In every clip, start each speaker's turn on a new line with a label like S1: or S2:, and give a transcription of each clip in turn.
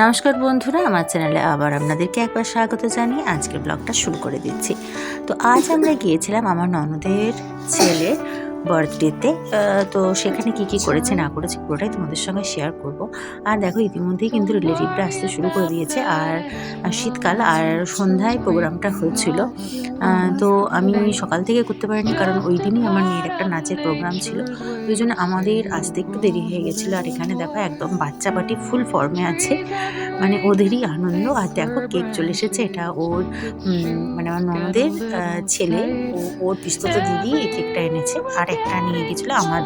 S1: নমস্কার বন্ধুরা, আমার চ্যানেলে আবার আপনাদেরকে একবার স্বাগত জানিয়ে আজকের ব্লগটা শুরু করে দিচ্ছি। তো আজ আমরা গিয়েছিলাম আমার ননদের ছেলে বার্থডেতে তো সেখানে কি কি করেছে না করেছে পুরোটাই তোমাদের সঙ্গে শেয়ার করব। আর দেখো ইতিমধ্যেই কিন্তু রিলেটিভরা আসতে শুরু করে দিয়েছে। আর শীতকাল আর সন্ধ্যায় প্রোগ্রামটা হচ্ছিল আহ, তো আমি সকাল থেকে করতে পারিনি কারণ ওই দিনই আমার মেয়ের একটা নাচের প্রোগ্রাম ছিল। ওই জন্য আমাদের আসতে একটু দেরি হয়ে গেছিল। আর এখানে দেখো একদম বাচ্চা পাটি ফুল ফর্মে আছে। মানে ওদেরই আনন্দ। আর দেখো কেক চলে এসেছে। এটা ওর মানে আমার ননদের ছেলে। ও ওর পিস্তত দিদি এই কেকটা এনেছে। আর একটা নিয়ে গেছিল। আমার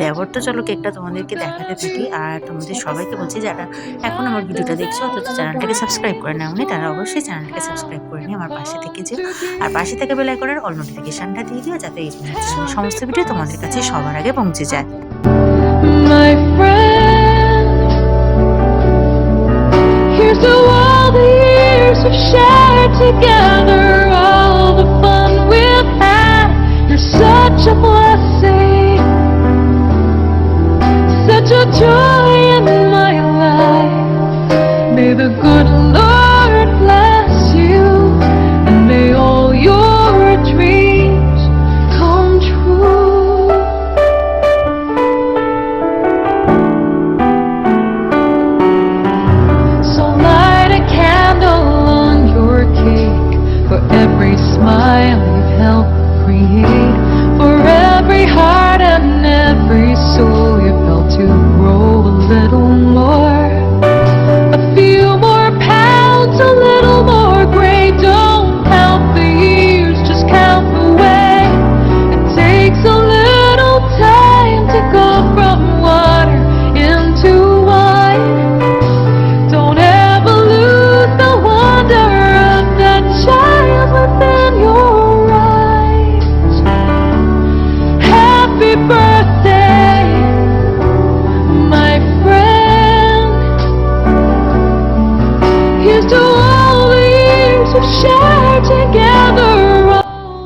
S1: দেবর তো চলো কেকটা তোমাদেরকে দেখাতে থাকি। আর তোমাদের সবাইকে বলছি যারা এখন আমার ভিডিওটা দেখছ অথচ চ্যানেলটাকে সাবস্ক্রাইব করে নেওনি তারা অবশ্যই চ্যানেলটাকে সাবস্ক্রাইব করে নিয়ে আমার পাশে থেকে যেও। আর পাশে থেকে বেল করার অল নোটিফিকেশনটা দিয়ে দিও যাতে সমস্ত ভিডিও তোমাদের কাছে সবার আগে পৌঁছে যায়.
S2: Together, all the fun we've had. You're such a blessing, 주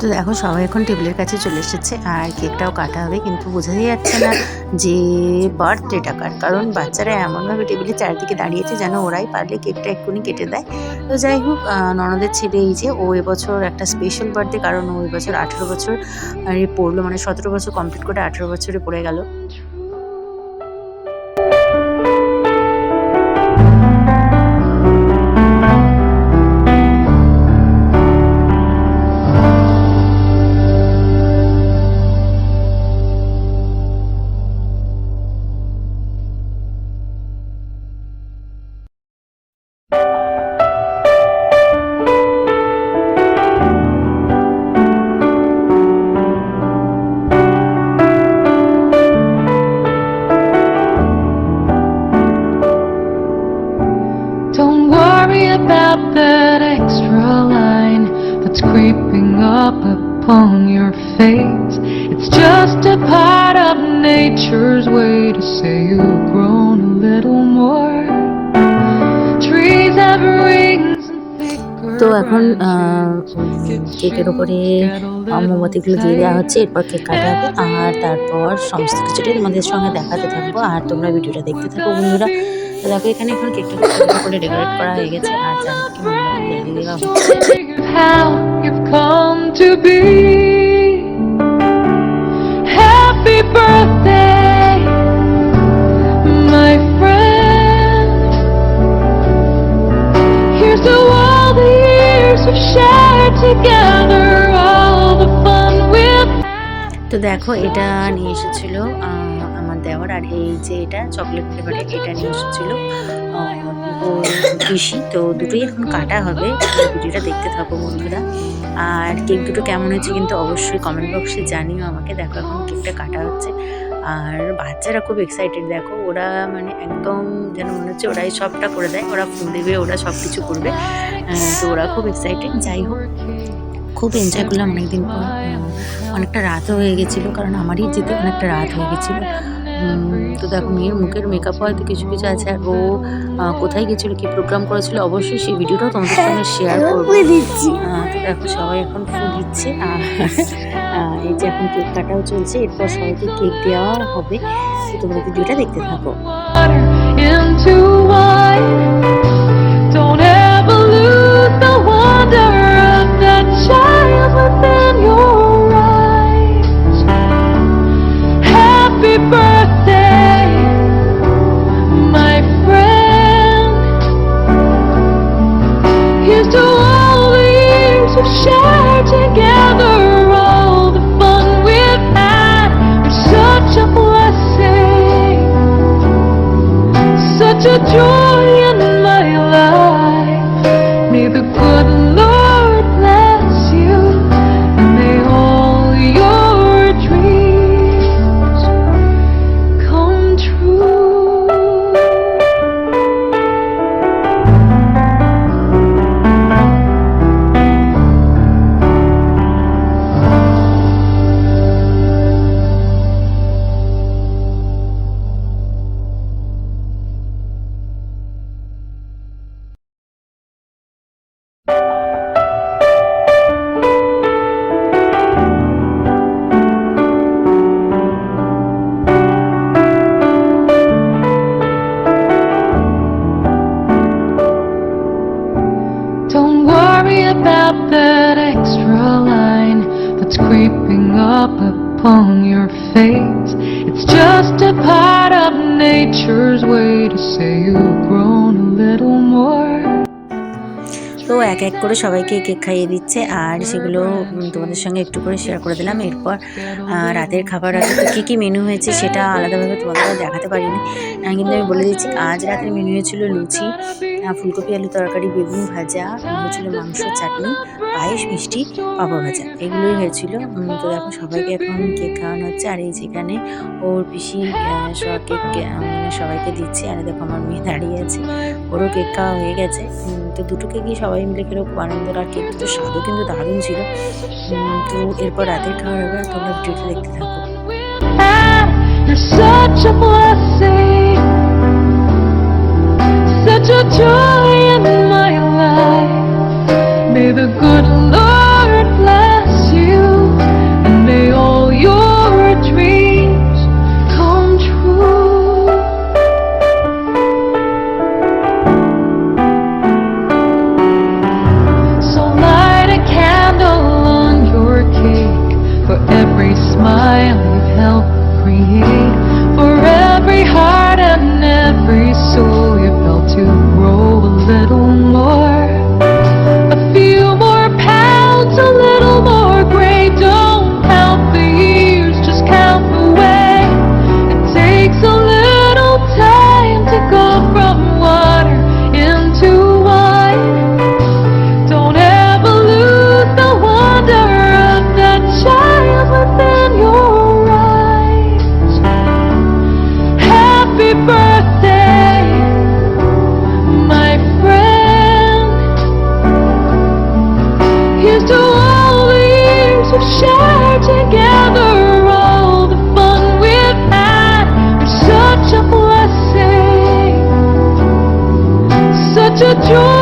S1: তো দেখো, সবাই এখন টেবিলের কাছে চলে এসেছে। আর কেকটাও কাটা হবে, কিন্তু বোঝাই যাচ্ছে না যে বার্থডেটা কার। কারণ বাচ্চারা এমনভাবে টেবিলের চারিদিকে দাঁড়িয়েছে যেন ওরাই পারলে কেকটা এক্ষুনি কেটে দেয়। তো যাই হোক ননদের ছেলে এই যে, ও এবছর একটা স্পেশাল বার্থডে কারণ ও এবছর আঠেরো বছর পড়ল মানে সতেরো বছর কমপ্লিট করে আঠেরো বছরে পড়ে গেল।
S2: About that extra line that's creeping up upon your face. It's just a part of nature's way to say you've grown a little more. Trees have rings
S1: তো এখন কেকের ওপরে মোমবাতিগুলো দিয়ে দেওয়া হচ্ছে এরপর কেক কাটা হবে আর তারপর সমস্ত কিছুটাই তোমাদের সঙ্গে দেখাতে থাকব আর তোমরা ভিডিওটা দেখতে থাকো বন্ধুরা তো দেখো এখানে এখন কেকটা খুব সুন্দর করে ডেকোরেট করা হয়ে গেছে আর চারদিকে মোমবাতি জ্বালিয়ে দেওয়া হচ্ছে
S2: how you've come to be. Happy birthday, my friend. Here's to all the years we've shared together, all the fun we've
S1: তো দেখো এটা নিয়ে এসেছিল আহ, আমার দেওয়ার আর এই যে এটা চকলেট ফ্লেভারের এটা নিয়ে এসেছিল আহ, পিসি। তো দুটোই এখন কাটা হবে ভিডিওটা দেখতে থাকো বন্ধুরা। আর কেক দুটো কেমন হয়েছে কিন্তু অবশ্যই কমেন্ট বক্সে জানিও আমাকে। দেখো এখন কেকটা কাটা হচ্ছে। আর বাচ্চারা খুব এক্সাইটেড দেখো ওরা মানে একদম যেন মনে হচ্ছে ওরাই সবটা করে দেয় ওরা ফুল দেবে ওরা সব কিছু করবে তো ওরা খুব এক্সাইটেড যাই হোক খুব এনজয় করলাম অনেকদিন পর। অনেকটা রাতও হয়ে গেছিল কারণ আমারই যেতে অনেকটা রাত হয়ে গেছিল। তো দেখো মেয়ের মুখের মেকআপ হয়তো কিছু কিছু আছে আর ও কোথায় গেছিল কি প্রোগ্রাম করেছিল অবশ্যই সেই ভিডিওটাও তোমাদের সঙ্গে শেয়ার করব আহ, তো দেখো সবাই এখন ফুল দিচ্ছে আর এই যে এখন কেক কাটাও চলছে এরপর সবাইকে কেক দেওয়া হবে তো তোমরা ভিডিওটা দেখতে থাকো
S2: into. to joy. Upon your face. It's just a part of nature's way to say you've grown a little more.
S1: তো এক এক করে সবাইকে কেক খাইয়ে দিচ্ছে, আর সেগুলো তোমাদের সঙ্গে একটু করে শেয়ার করে দিলাম এরপর রাতের খাবার আগে তো কী কী মেনু হয়েছে সেটা আলাদাভাবে তোমাদের দেখাতে পারিনি কিন্তু আমি বলে দিচ্ছি, আজ রাতের মেনু হয়েছিল লুচি ফুলকপি আলু তরকারি বেগুন ভাজা হয়েছিল মাংস চাটনি পায়েস মিষ্টি পাঁপড় ভাজা। এগুলোই হয়েছিল। তো দেখো সবাইকে এখন কেক খাওয়ানো হচ্ছে। আর এই যেখানে ওর পিসি সব কেক মানে সবাইকে দিচ্ছে। আর দেখো আমার মেয়ে দাঁড়িয়ে আছে। ওরও কেক খাওয়া হয়ে গেছে। তো দুটো কেকই সবাই মিলে খেলেও খুব আনন্দ আর কেক তো স্বাদও কিন্তু দারুণ ছিল। তো এরপর রাতের খাওয়ার হবে। তোমরা ভিডিওটা দেখতে থাকো.
S2: You're such a blessing, such a joy in my life. May the good Lord years together, all the fun we've had. Such a blessing such a joy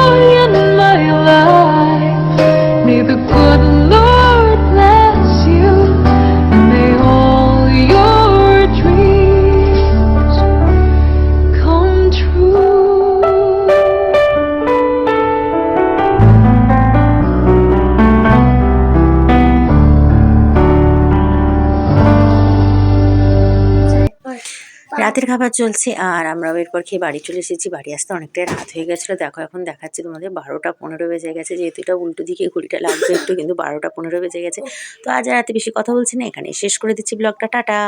S1: রাতের খাবার চলছে, আর আমরাও এরপর খেয়ে বাড়ি চলে এসেছি। বাড়ি আসতে অনেকটাই রাত হয়ে গেছিল। দেখো, এখন দেখাচ্ছি তোমাদের বারোটা পনেরো বেজে গেছে। যেহেতু এটা উল্টো দিকে ঘড়িটা লাগবে একটু, কিন্তু বারোটা পনেরো বেজে গেছে। তো আজ রাতে বেশি কথা বলছি না। এখানে শেষ করে দিচ্ছি ব্লগটা। টাটা!